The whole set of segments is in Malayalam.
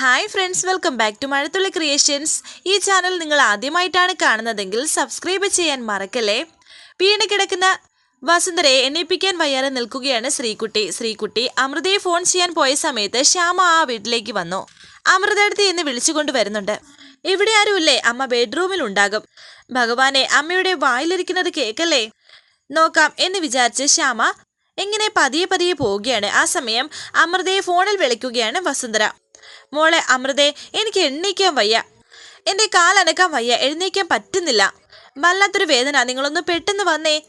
Hi friends welcome back to Mazhathulli creations ഈ ചാനൽ നിങ്ങൾ ആദ്യമായിട്ടാണ് കാണുന്നതെങ്കിൽ സബ്സ്ക്രൈബ് ചെയ്യാൻ മറക്കല്ലേ? വീണ് കിടക്കുന്ന വസുന്ധരയെ എണ്ണിപ്പിക്കാൻ വയ്യാതെ നിൽക്കുകയാണ് ശ്രീകുട്ടി. ശ്രീകുട്ടി അമൃതയെ ഫോൺ ചെയ്യാൻ പോയ സമയത്ത് ശ്യാമ ആ വീട്ടിലേക്ക് വന്നു. അമൃതടുത്ത് എന്ന് വിളിച്ചുകൊണ്ട് വരുന്നുണ്ട്. ഇവിടെ ആരുമില്ലേ? അമ്മ ബെഡ്റൂമിൽ ഉണ്ടാകും. ഭഗവാനെ അമ്മയുടെ വായിലിരിക്കുന്നത് കേക്കല്ലേ നോക്കാം എന്ന് വിചാരിച്ച് ശ്യാമ എങ്ങനെ പതിയെ പതിയെ പോവുകയാണ്. ആ സമയം അമൃതയെ ഫോണിൽ വിളിക്കുകയാണ് വസുന്ധര. മോളെ അമൃതേ എനിക്ക് എണ്ണീക്കാൻ വയ്യ. എന്റെ കാലനക്കാൻ വയ്യ എഴുന്നേക്കാൻ പറ്റുന്നില്ല. വല്ലാത്തൊരു വേദന നിങ്ങളൊന്ന് പെട്ടെന്ന് വന്നേ.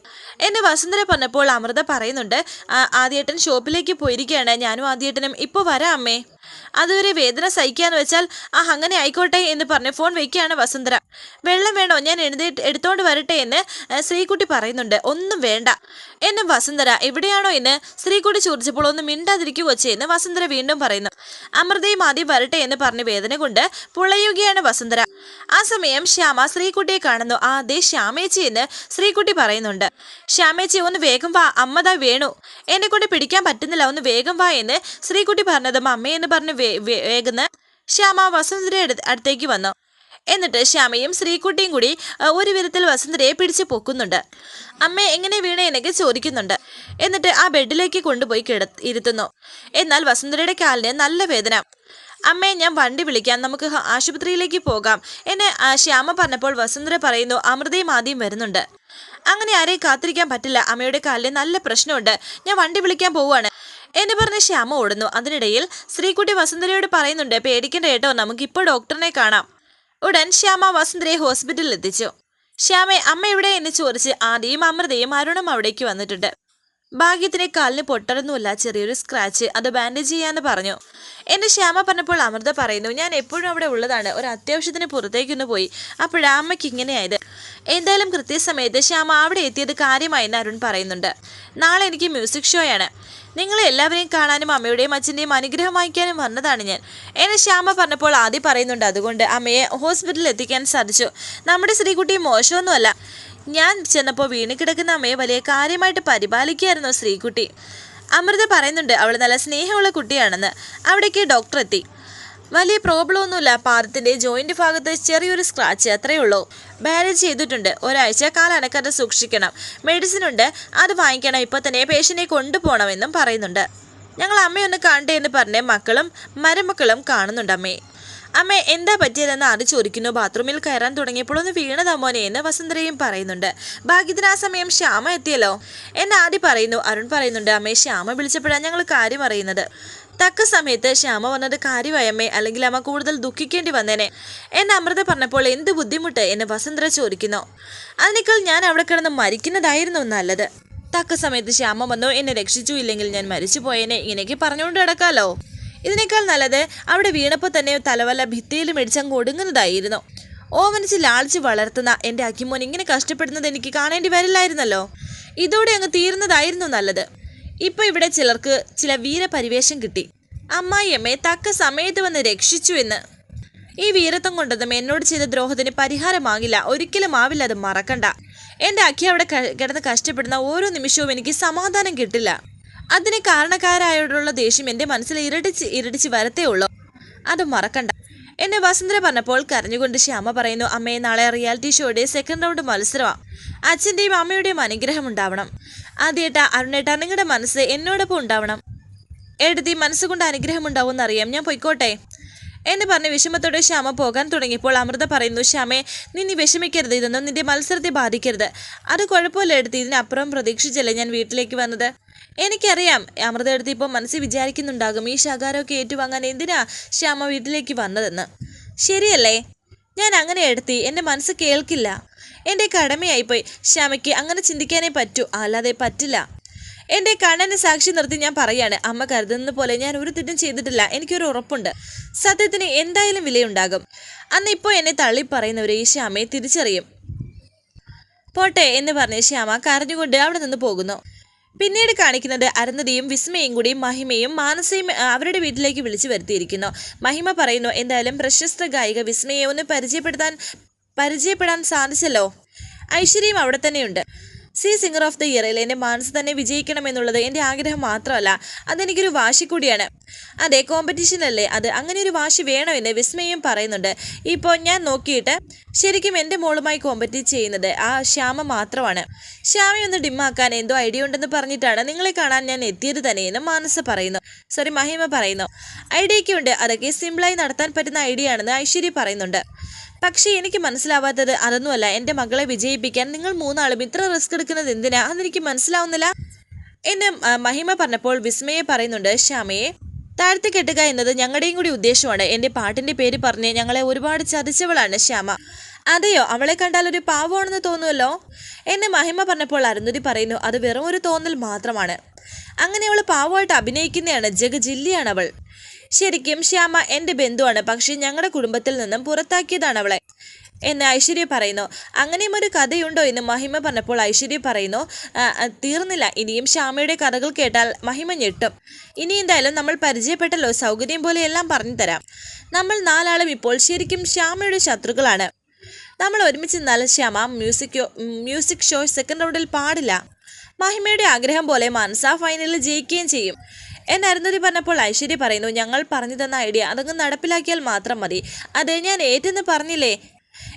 എന്നെ വസുന്ധര പറഞ്ഞപ്പോൾ അമൃത പറയുന്നുണ്ട് "ആ, ആദ്യേട്ടൻ ഷോപ്പിലേക്ക് പോയിരിക്കുകയാണ്. ഞാനും ആദ്യേട്ടനും ഇപ്പോൾ വരാം അമ്മേ. അതുവരെ വേദന സഹിക്കാന്ന് വെച്ചാൽ ആ അങ്ങനെ ആയിക്കോട്ടെ എന്ന് പറഞ്ഞ് ഫോൺ വെക്കുകയാണ് വസുന്ധര. വെള്ളം വേണോ? ഞാൻ എഴുതി എടുത്തോണ്ട് വരട്ടെ എന്ന് ശ്രീകുട്ടി പറയുന്നുണ്ട്. ഒന്നും വേണ്ട എന്നും വസുന്ധര എവിടെയാണോ എന്ന്? ശ്രീകുട്ടി ചോദിച്ചപ്പോൾ ഒന്ന് മിണ്ടാതിരിക്കുക എന്ന് വസുന്ധര വീണ്ടും പറയുന്നു. അമൃതയും ആദ്യം വരട്ടെ എന്ന് പറഞ്ഞ് വേദന കൊണ്ട് പുളയുകയാണ് വസുന്ധര. ആ സമയം ശ്യാമ ശ്രീകുട്ടിയെ കാണുന്നു. ആ അതേ ശ്യാമേച്ചി എന്ന് ശ്രീകുട്ടി പറയുന്നുണ്ട്. ശ്യാമേച്ചി ഒന്ന് വേഗം വാ. അമ്മതാ വേണു. എന്നെ കൊണ്ട് പിടിക്കാൻ പറ്റുന്നില്ല. ഒന്ന് വേഗം വാ എന്ന് ശ്രീകുട്ടി പറഞ്ഞതും അമ്മയെന്ന് പറഞ്ഞ് വേ- വേഗന്ന് ശ്യാമ അടുത്ത് അടുത്തേക്ക് വന്നു. എന്നിട്ട് ശ്യാമയും ശ്രീകുട്ടിയും കൂടി ഒരു വിധത്തിൽ വസുന്ധരയെ പിടിച്ചു പൊക്കുന്നുണ്ട്. അമ്മ എങ്ങനെ വീണ എന്നൊക്കെ ചോദിക്കുന്നുണ്ട്. എന്നിട്ട് ആ ബെഡിലേക്ക് കൊണ്ടുപോയി കിട ഇരുത്തുന്നു. എന്നാൽ വസുന്ധരയുടെ കാലിന് നല്ല വേദന. അമ്മയെ ഞാൻ വണ്ടി വിളിക്കാം. നമുക്ക് ആശുപത്രിയിലേക്ക് പോകാം. എന്നെ ശ്യാമ പറഞ്ഞപ്പോൾ വസുന്ധര പറയുന്നു അമൃതയും ആദ്യം വരുന്നുണ്ട്. അങ്ങനെ ആരെയും കാത്തിരിക്കാൻ പറ്റില്ല. അമ്മയുടെ കാലിൽ നല്ല പ്രശ്നമുണ്ട്. ഞാൻ വണ്ടി വിളിക്കാൻ പോവുകയാണ്. എന്ന് പറഞ്ഞ് ശ്യാമ ഓടുന്നു. അതിനിടയിൽ ശ്രീകുട്ടി വസുന്ധരയോട് പറയുന്നുണ്ട് പേടിക്കണ്ട കേട്ടോ നമുക്കിപ്പോൾ ഡോക്ടറിനെ കാണാം. ഉടൻ ശ്യാമ വസുന്ധരയെ ഹോസ്പിറ്റലിൽ എത്തിച്ചു. ശ്യാമെ അമ്മ എവിടെ എന്ന് ചോദിച്ച് ആദ്യയും അമൃതയും അരുണും അവിടേക്ക് വന്നിട്ടുണ്ട്. ഭാഗ്യത്തിന് കാലിന് പൊട്ടറൊന്നുമില്ല ചെറിയൊരു സ്ക്രാച്ച്. അത് ബാൻഡേജ് ചെയ്യാന്ന് പറഞ്ഞു. എന്നെ ശ്യാമ പറഞ്ഞപ്പോൾ അമൃത പറയുന്നു ഞാൻ എപ്പോഴും അവിടെ ഉള്ളതാണ്. ഒരു അത്യാവശ്യത്തിന് പുറത്തേക്കൊന്ന് പോയി. അപ്പോഴാ അമ്മയ്ക്ക് ഇങ്ങനെയായത്. എന്തായാലും കൃത്യസമയത്ത് ശ്യാമ അവിടെ എത്തിയത് കാര്യമായെന്ന് അരുൺ പറയുന്നുണ്ട്. നാളെ എനിക്ക് മ്യൂസിക് ഷോയാണ്. നിങ്ങളെ എല്ലാവരെയും കാണാനും അമ്മയുടെയും അച്ഛന്റെയും അനുഗ്രഹം വാങ്ങിക്കാനും വന്നതാണ് ഞാൻ. എന്നെ ശ്യാമ പറഞ്ഞപ്പോൾ ആദ്യം പറയുന്നുണ്ട്. അതുകൊണ്ട് അമ്മയെ ഹോസ്പിറ്റലിൽ എത്തിക്കാൻ സാധിച്ചു. നമ്മുടെ ശ്രീകുട്ടി മോശമൊന്നുമല്ല. ഞാൻ ചെന്നപ്പോൾ വീണ് കിടക്കുന്ന അമ്മയെ വലിയ കാര്യമായിട്ട് പരിപാലിക്കുകയായിരുന്നു ശ്രീകുട്ടി. അമൃത പറയുന്നുണ്ട് അവൾ നല്ല സ്നേഹമുള്ള കുട്ടിയാണെന്ന്. അവിടേക്ക് ഡോക്ടർ എത്തി. വലിയ പ്രോബ്ലം ഒന്നുമില്ല. പാദത്തിന്റെ ജോയിന്റ് ഭാഗത്ത് ചെറിയൊരു സ്ക്രാച്ച് അത്രയേ ഉള്ളൂ. ബാരേജ് ചെയ്തിട്ടുണ്ട്. ഒരാഴ്ച കാലനക്കാതെ സൂക്ഷിക്കണം. മെഡിസിൻ ഉണ്ട്. അത് വാങ്ങിക്കണം. ഇപ്പൊ തന്നെ പേഷ്യനെ കൊണ്ടുപോകണമെന്നും പറയുന്നുണ്ട്. ഞങ്ങൾ അമ്മയൊന്ന് കാണട്ടെ എന്ന് പറഞ്ഞ് മക്കളും മരുമക്കളും കാണുന്നുണ്ട് അമ്മേ. അമ്മ എന്താ പറ്റിയതെന്ന് ആദ്യം ചോദിക്കുന്നു ബാത്റൂമിൽ കയറാൻ തുടങ്ങിയപ്പോൾ ഒന്ന് വീണതാ മോനെ എന്ന് വസുന്ധരയും പറയുന്നുണ്ട്. ഭാഗ്യത്തിന് ആ സമയം ശ്യാമ എത്തിയല്ലോ. എന്ന് പറയുന്നു. അരുൺ പറയുന്നുണ്ട് അമ്മയെ ശ്യാമ വിളിച്ചപ്പോഴാണ് ഞങ്ങൾ കാര്യം അറിയുന്നത്. തക്ക സമയത്ത് ശ്യാമ വന്നത് കാര്യമായമ്മേ അല്ലെങ്കിൽ അമ്മ കൂടുതൽ ദുഃഖിക്കേണ്ടി വന്നേനെ എന്ന് അമൃത പറഞ്ഞപ്പോൾ എന്ത് ബുദ്ധിമുട്ട് എന്ന് വസന്തര ചോദിക്കുന്നു. അതിനേക്കാൾ ഞാൻ അവിടെ കിടന്ന് മരിക്കുന്നതായിരുന്നു നല്ലത്. തക്ക സമയത്ത് ശ്യാമ വന്നോ എന്നെ രക്ഷിച്ചു ഇല്ലെങ്കിൽ ഞാൻ മരിച്ചു പോയേനെ. ഇങ്ങനെയൊക്കെ പറഞ്ഞുകൊണ്ട് കിടക്കാലോ ഇതിനേക്കാൾ നല്ലത് അവിടെ വീണപ്പോൾ തന്നെ തലവല്ല ഭിത്തിയിൽ മേടിച്ചങ്ങ് ഒടുങ്ങുന്നതായിരുന്നു. ഓവനിച്ച് ലാളിച്ച് വളർത്തുന്ന എന്റെ അക്കിമോൻ ഇങ്ങനെ കഷ്ടപ്പെടുന്നത് എനിക്ക് കാണേണ്ടി വരില്ലായിരുന്നല്ലോ. ഇതോടെ അങ്ങ് തീരുന്നതായിരുന്നു നല്ലത്. ഇപ്പൊ ഇവിടെ ചിലർക്ക് ചില വീരപരിവേഷം കിട്ടി. അമ്മായിയമ്മയെ തക്ക സമയത്ത് വന്ന് രക്ഷിച്ചു എന്ന്. ഈ വീരത്വം കൊണ്ടതും എന്നോട് ചെയ്ത ദ്രോഹത്തിന് പരിഹാരമാകില്ല ഒരിക്കലും ആവില്ല അത് മറക്കണ്ട. എന്റെ അഖി അവിടെ കിടന്ന് കഷ്ടപ്പെടുന്ന ഓരോ നിമിഷവും എനിക്ക് സമാധാനം കിട്ടില്ല. അതിന് കാരണക്കാരായോടുള്ള ദേഷ്യം എന്റെ മനസ്സിൽ ഇരടിച്ച് ഇരടിച്ച് വരത്തേ ഉള്ളൂ. അത് മറക്കണ്ട. എന്നെ വസുന്ധര പറഞ്ഞപ്പോൾ കരഞ്ഞുകൊണ്ട് ശ്യാമ പറയുന്നു അമ്മയെ നാളെ റിയാലിറ്റി ഷോയുടെ സെക്കൻഡ് റൗണ്ട് മത്സരമാണ് അച്ഛന്റെയും അമ്മയുടെയും അനുഗ്രഹം ഉണ്ടാവണം. ആദ്യേട്ടാ അരുണേട്ടാ നിങ്ങളുടെ മനസ്സ് എന്നോടൊപ്പം ഉണ്ടാവണം. എഴുതി മനസ്സുകൊണ്ട് അനുഗ്രഹം ഉണ്ടാവുമെന്ന് അറിയാം ഞാൻ പൊയ്ക്കോട്ടെ. എന്ന് പറഞ്ഞ് വിഷമത്തോടെ ശ്യാമ പോകാൻ തുടങ്ങിയപ്പോൾ അമൃത പറയുന്നു ശ്യാമേ നീ നീ വിഷമിക്കരുത്. ഇതൊന്നും നിന്റെ മത്സരത്തെ ബാധിക്കരുത്. അത് കുഴപ്പമില്ല എടുത്ത് ഇതിനപ്പുറം പ്രതീക്ഷിച്ചല്ലേ ഞാൻ വീട്ടിലേക്ക് വന്നത്? എനിക്കറിയാം. അമൃത എടുത്ത് ഇപ്പോൾ മനസ്സിൽ വിചാരിക്കുന്നുണ്ടാകും ഈ ശകാരമൊക്കെ ഏറ്റുവാങ്ങാൻ എന്തിനാ ശ്യാമ വീട്ടിലേക്ക് വന്നതെന്ന്? ശരിയല്ലേ? ഞാൻ അങ്ങനെ എടുത്തി എന്റെ മനസ്സ് കേൾക്കില്ല. എന്റെ കടമയായിപ്പോയി. ശ്യാമയ്ക്ക് അങ്ങനെ ചിന്തിക്കാനേ പറ്റൂ. അല്ലാതെ പറ്റില്ല. എന്റെ കണ്ണനെ സാക്ഷി നിർത്തി ഞാൻ പറയാണ് അമ്മ കരുതുന്ന പോലെ ഞാൻ ഒരു തെറ്റും ചെയ്തിട്ടില്ല. എനിക്കൊരു ഉറപ്പുണ്ട്. സത്യത്തിന് എന്തായാലും വിലയുണ്ടാകും. അന്ന് ഇപ്പോൾ എന്നെ തള്ളി പറയുന്നവരെ ഈ ശ്യാമയെ തിരിച്ചറിയും. പോട്ടെ എന്ന് പറഞ്ഞ് ശ്യാമ കരഞ്ഞുകൊണ്ട് അവിടെ നിന്ന് പോകുന്നു. പിന്നീട് കാണിക്കുന്നത് അരുന്ധതിയും വിസ്മയും കൂടി മഹിമയും മാനസയും അവരുടെ വീട്ടിലേക്ക് വിളിച്ചു വരുത്തിയിരിക്കുന്നു. മഹിമ പറയുന്നു എന്തായാലും പ്രശസ്ത ഗായിക വിസ്മയെ ഒന്ന് പരിചയപ്പെടുത്താൻ പരിചയപ്പെടാൻ സാധിച്ചല്ലോ. ഐശ്വര്യം അവിടെ തന്നെയുണ്ട്. സി സിംഗർ ഓഫ് ദി ഇയറിൽ എന്റെ മാനസ് തന്നെ വിജയിക്കണം എന്നുള്ളത് എന്റെ ആഗ്രഹം മാത്രമല്ല അതെനിക്കൊരു വാശി കൂടിയാണ്. അതെ കോമ്പറ്റീഷനല്ലേ അത് അങ്ങനെ ഒരു വാശി വേണമെന്ന് വിസ്മയം പറയുന്നുണ്ട്. ഇപ്പോൾ ഞാൻ നോക്കിയിട്ട് ശരിക്കും എന്റെ മോളുമായി കോമ്പറ്റീറ്റ് ചെയ്യുന്നത് ആ ശ്യാമ മാത്രമാണ്. ശ്യാമയൊന്ന് ഡിമ്മാക്കാൻ എന്തോ ഐഡിയ ഉണ്ടെന്ന് പറഞ്ഞിട്ടാണ് നിങ്ങളെ കാണാൻ ഞാൻ എത്തിയത് തന്നെയെന്ന് മാനസ പറയുന്നു. സോറി മഹിമ പറയുന്നു. ഐഡിയയൊക്കെ ഉണ്ട് അതൊക്കെ സിമ്പിളായി നടത്താൻ പറ്റുന്ന ഐഡിയ ആണെന്ന് ഐശ്വര്യ പറയുന്നുണ്ട്. പക്ഷേ എനിക്ക് മനസ്സിലാവാത്തത് അതൊന്നുമല്ല. എന്റെ മകളെ വിജയിപ്പിക്കാൻ നിങ്ങൾ മൂന്നാളും ഇത്ര റിസ്ക് എടുക്കുന്നത് എന്തിനാ? അതെനിക്ക് മനസ്സിലാവുന്നില്ല. എന്ന് മഹിമ പറഞ്ഞപ്പോൾ വിസ്മയെ പറയുന്നുണ്ട് ശ്യാമയെ താഴ്ത്തി കെട്ടുക എന്നത് ഞങ്ങളുടെയും കൂടി ഉദ്ദേശമാണ്. എന്റെ പാട്ടിന്റെ പേര് പറഞ്ഞ് ഞങ്ങളെ ഒരുപാട് ചതിച്ചവളാണ് ശ്യാമ. അതെയോ? അവളെ കണ്ടാൽ ഒരു പാവമാണെന്ന് തോന്നുമല്ലോ? എന്ന് മഹിമ പറഞ്ഞപ്പോൾ അരുന്ധതി പറയുന്നു അത് വെറും ഒരു തോന്നൽ മാത്രമാണ്. അങ്ങനെ അവൾ പാവമായിട്ട് അഭിനയിക്കുന്നതാണ് ജഗജില്ലിയാണ് അവൾ ശരിക്കും ശ്യാമ എന്റെ ബന്ധുവാണ്. പക്ഷേ ഞങ്ങളുടെ കുടുംബത്തിൽ നിന്നും പുറത്താക്കിയതാണ് അവളെ എന്ന് ഐശ്വര്യ പറയുന്നു. അങ്ങനെയും ഒരു കഥയുണ്ടോ എന്ന് മഹിമ പറഞ്ഞപ്പോൾ ഐശ്വര്യ പറയുന്നു "ആ, ആ, തീർന്നില്ല. ഇനിയും ശ്യാമയുടെ കഥകൾ കേട്ടാൽ മഹിമ ഞെട്ടും. ഇനി എന്തായാലും നമ്മൾ പരിചയപ്പെട്ടല്ലോ. സൗകര്യം പോലെ എല്ലാം പറഞ്ഞു തരാം. നമ്മൾ നാലാളും ഇപ്പോൾ ശരിക്കും ശ്യാമയുടെ ശത്രുക്കളാണ്. നമ്മൾ ഒരുമിച്ച് നല്ല Shyama music music show second റൗണ്ടിൽ പാടില്ല. മഹിമയുടെ ആഗ്രഹം പോലെ മാനസ ഫൈനലിൽ ജയിക്കുകയും ചെയ്യും. എന്ന് അരുന്ധതി പറഞ്ഞപ്പോൾ ഐശ്വര്യ പറയുന്നു ഞങ്ങൾ പറഞ്ഞു തന്ന ഐഡിയ അതങ്ങ് നടപ്പിലാക്കിയാൽ മാത്രം മതി. അതെ ഞാൻ ഏറ്റെന്ന് പറഞ്ഞില്ലേ?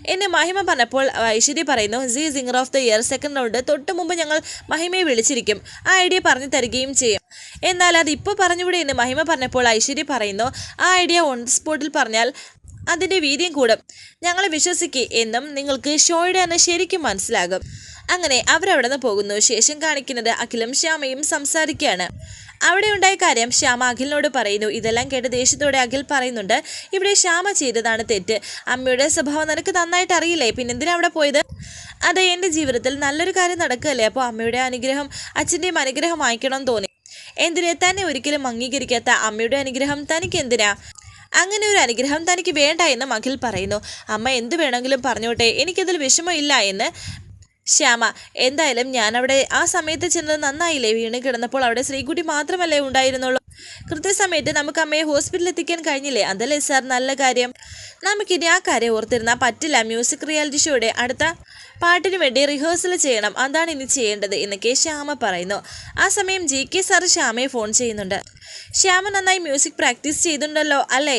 എന്നെ മഹിമ പറഞ്ഞപ്പോൾ ഐശ്വര്യ പറയുന്നു C singer of the year second round തൊട്ട് മുമ്പ് ഞങ്ങൾ മഹിമയെ വിളിച്ചിരിക്കും. ആ ഐഡിയ പറഞ്ഞു തരികയും ചെയ്യും. എന്നാൽ അത് ഇപ്പോൾ പറഞ്ഞുകൂടെ എന്ന് മഹിമ പറഞ്ഞപ്പോൾ ഐശ്വര്യ പറയുന്നു ആ ഐഡിയ ഓൺ ദി സ്പോട്ടിൽ പറഞ്ഞാൽ അതിന്റെ വീതിയും കൂടും. ഞങ്ങളെ വിശ്വസിക്കുക എന്നും നിങ്ങൾക്ക് ഷോയുടെ അന്ന് ശരിക്കും മനസ്സിലാകും. അങ്ങനെ അവരവിടെ നിന്ന് പോകുന്നു. ശേഷം കാണിക്കുന്നത് അഖിലും ശ്യാമയും സംസാരിക്കുകയാണ്. അവിടെ ഉണ്ടായ കാര്യം ശ്യാമ അഖിലിനോട് പറയുന്നു. ഇതെല്ലാം കേട്ട് ദേഷ്യത്തോടെ അഖിൽ പറയുന്നുണ്ട്. ഇവിടെ ശ്യാമ ചെയ്തതാണ് തെറ്റ്. അമ്മയുടെ സ്വഭാവം നിനക്ക് നന്നായിട്ട് അറിയില്ലേ? പിന്നെന്തിനാ അവിടെ പോയത്? അതെ എന്റെ ജീവിതത്തിൽ നല്ലൊരു കാര്യം നടക്കുകയല്ലേ? അപ്പോൾ അമ്മയുടെ അനുഗ്രഹം അച്ഛന്റെയും അനുഗ്രഹം വാങ്ങിക്കണം തോന്നി. എന്തിനെ? തന്നെ ഒരിക്കലും അംഗീകരിക്കാത്ത അമ്മയുടെ അനുഗ്രഹം തനിക്ക് എന്തിനാ? അങ്ങനെ ഒരു അനുഗ്രഹം തനിക്ക് വേണ്ട എന്ന് അഖിൽ പറയുന്നു. അമ്മ എന്ത് വേണമെങ്കിലും പറഞ്ഞോട്ടെ. എനിക്കതിൽ വിഷമമില്ല എന്ന് ശ്യാമ എന്തായാലും ഞാൻ അവിടെ ആ സമയത്ത് ചെന്നത് നന്നായില്ലേ? വീണ് കിടന്നപ്പോൾ അവിടെ ശ്രീകുട്ടി മാത്രമല്ലേ ഉണ്ടായിരുന്നുള്ളൂ. കൃത്യസമയത്ത് നമുക്ക് അമ്മയെ ഹോസ്പിറ്റലിൽ എത്തിക്കാൻ കഴിഞ്ഞില്ലേ? അതല്ലേ സാർ നല്ല കാര്യം? നമുക്കിനി ആ കാര്യം ഓർത്തിരുന്നാൽ പറ്റില്ല. മ്യൂസിക് റിയാലിറ്റി ഷോയുടെ അടുത്ത പാട്ടിന് വേണ്ടി റിഹേഴ്സൽ ചെയ്യണം. അതാണ് ഇനി ചെയ്യേണ്ടത് എന്നൊക്കെ ശ്യാമ പറയുന്നു. ആ സമയം ജി കെ സാർ ശ്യാമയെ ഫോൺ ചെയ്യുന്നുണ്ട്. ശ്യാമ നന്നായി മ്യൂസിക് പ്രാക്ടീസ് ചെയ്തിട്ടുണ്ടല്ലോ അല്ലേ?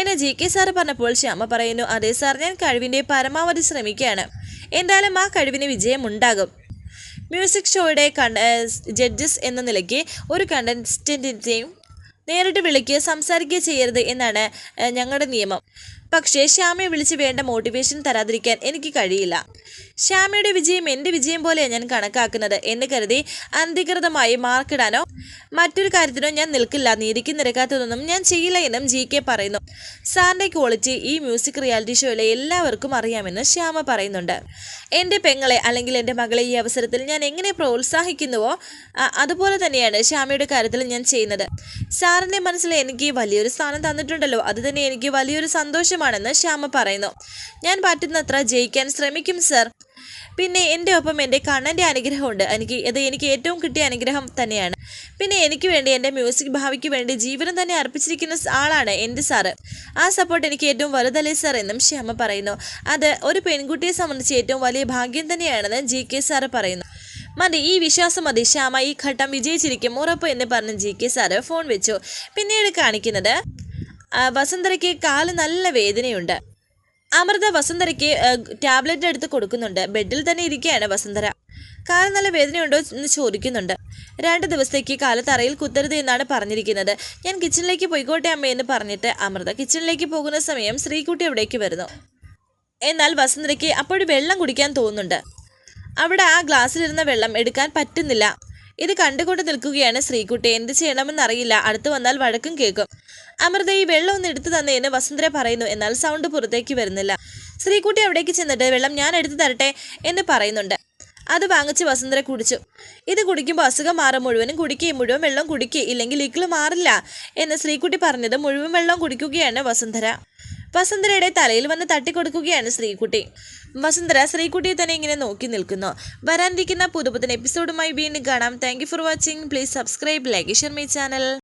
എന്നെ ജി കെ സാറ് പറഞ്ഞപ്പോൾ ശ്യാമ പറയുന്നു അതെ സാർ ഞാൻ കഴിവിന്റെ പരമാവധി ശ്രമിക്കുകയാണ്. എന്തായാലും ആ കഴിവിന് വിജയമുണ്ടാകും. മ്യൂസിക് ഷോയുടെ കണ്ട ജഡ്ജസ് എന്ന നിലയ്ക്ക് ഒരു കണ്ടസ്റ്റന്റിന്റെയും നേരിട്ട് വിളിക്കുക സംസാരിക്കുക ചെയ്യരുത് എന്നാണ് ഞങ്ങളുടെ നിയമം. പക്ഷേ ശ്യാമയെ വിളിച്ച് വേണ്ട മോട്ടിവേഷൻ തരാതിരിക്കാൻ എനിക്ക് കഴിയില്ല. ശ്യാമയുടെ വിജയം എന്റെ വിജയം പോലെയാണ് ഞാൻ കണക്കാക്കുന്നത് എന്ന് കരുതി അനധികൃതമായി മാർക്കിടാനോ മറ്റൊരു കാര്യത്തിനോ ഞാൻ നിൽക്കില്ല. നീതിക്ക് നിരക്കാത്തതൊന്നും ഞാൻ ചെയ്യില്ല എന്നും ജി കെ പറയുന്നു. സാറിന്റെ ക്വാളിറ്റി ഈ മ്യൂസിക് റിയാലിറ്റി ഷോയിലെ എല്ലാവർക്കും അറിയാമെന്ന് ശ്യാമ പറയുന്നുണ്ട്. എന്റെ പെങ്ങളെ അല്ലെങ്കിൽ എന്റെ മകളെ ഈ അവസരത്തിൽ ഞാൻ എങ്ങനെ പ്രോത്സാഹിക്കുന്നുവോ അതുപോലെ തന്നെയാണ് ശ്യാമയുടെ കാര്യത്തിൽ ഞാൻ ചെയ്യുന്നത്. സാറിന്റെ മനസ്സിൽ എനിക്ക് വലിയൊരു സ്ഥാനം തന്നിട്ടുണ്ടല്ലോ. അത് തന്നെ എനിക്ക് വലിയൊരു സന്തോഷമാണെന്ന് ശ്യാമ പറയുന്നു. ഞാൻ പറ്റുന്നത്ര ജയിക്കാൻ ശ്രമിക്കും സർ. പിന്നെ എന്റെ ഒപ്പം എന്റെ കണ്ണന്റെ അനുഗ്രഹമുണ്ട്. എനിക്ക് ഇത് എനിക്ക് ഏറ്റവും കിട്ടിയ അനുഗ്രഹം തന്നെയാണ്. പിന്നെ എനിക്ക് വേണ്ടി എന്റെ മ്യൂസിക് ഭാവിക്ക് വേണ്ടി ജീവനം തന്നെ അർപ്പിച്ചിരിക്കുന്ന ആളാണ് എന്റെ സാറ്. ആ സപ്പോർട്ട് എനിക്ക് ഏറ്റവും വലുതല്ലേ സാർ എന്നും ശ്യാമ പറയുന്നു. അത് ഒരു പെൺകുട്ടിയെ സംബന്ധിച്ച് ഏറ്റവും വലിയ ഭാഗ്യം തന്നെയാണെന്ന് ജി കെ സാറ് പറയുന്നു. മതി ഈ വിശ്വാസം മതി. ശ്യാമ ഈ ഘട്ടം വിജയിച്ചിരിക്കും ഉറപ്പ് എന്ന് പറഞ്ഞ് ജി കെ സാറ് ഫോൺ വെച്ചു. പിന്നീട് കാണിക്കുന്നത് വസുന്ധരയ്ക്ക് കാൽ നല്ല വേദനയുണ്ട്. അമൃത വസുന്ധരയ്ക്ക് ടാബ്ലറ്റ് എടുത്ത് കൊടുക്കുന്നുണ്ട്. ബെഡിൽ തന്നെ ഇരിക്കുകയാണ് വസുന്ധര. കാൽ നല്ല വേദനയുണ്ടോ എന്ന് ചോദിക്കുന്നുണ്ട്. രണ്ട് ദിവസത്തേക്ക് കാലത്തറയിൽ കുത്തരുത് എന്നാണ് പറഞ്ഞിരിക്കുന്നത്. ഞാൻ കിച്ചണിലേക്ക് പോയിക്കോട്ടെ എന്ന് പറഞ്ഞിട്ട് അമൃത കിച്ചണിലേക്ക് പോകുന്ന സമയം ശ്രീകുട്ടി അവിടേക്ക് വരുന്നു. എന്നാൽ വസുന്ധരയ്ക്ക് അപ്പോഴും വെള്ളം കുടിക്കാൻ തോന്നുന്നുണ്ട്. അവിടെ ആ ഗ്ലാസ്സിലിരുന്ന വെള്ളം എടുക്കാൻ പറ്റുന്നില്ല. ഇത് കണ്ടുകൊണ്ട് നിൽക്കുകയാണ് ശ്രീകുട്ടി. എന്ത് ചെയ്യണമെന്നറിയില്ല. അടുത്ത് വന്നാൽ വഴക്കും കേൾക്കും. അമൃത ഈ വെള്ളം ഒന്ന് എടുത്തു തന്നേന്ന് വസുന്ധര പറയുന്നു. എന്നാൽ സൗണ്ട് പുറത്തേക്ക് വരുന്നില്ല. ശ്രീകുട്ടി അവിടേക്ക് ചെന്നിട്ട് വെള്ളം ഞാൻ എടുത്തു തരട്ടെ എന്ന് പറയുന്നുണ്ട്. അത് വാങ്ങിച്ച് വസുന്ധര കുടിച്ചു. ഇത് കുടിക്കുമ്പോൾ അസുഖം മാറും. മുഴുവനും കുടിക്കുകയും മുഴുവൻ വെള്ളം കുടിക്കുക ഇല്ലെങ്കിൽ ഇക്കിൾ മാറില്ല എന്ന് ശ്രീകുട്ടി പറഞ്ഞത് മുഴുവൻ വെള്ളം കുടിക്കുകയാണ് വസുന്ധര. വസുന്ധരയുടെ തലയിൽ വന്ന് തട്ടിക്കൊടുക്കുകയാണ് ശ്രീകുട്ടി. വസുന്ധര ശ്രീകുട്ടിയെ തന്നെ ഇങ്ങനെ നോക്കി നിൽക്കുന്നു. വരാനിരിക്കുന്ന പുതുപുത്തൻ എപ്പിസോഡുമായി വീണ്ടും കാണാം. Thank for watching please subscribe like share my channel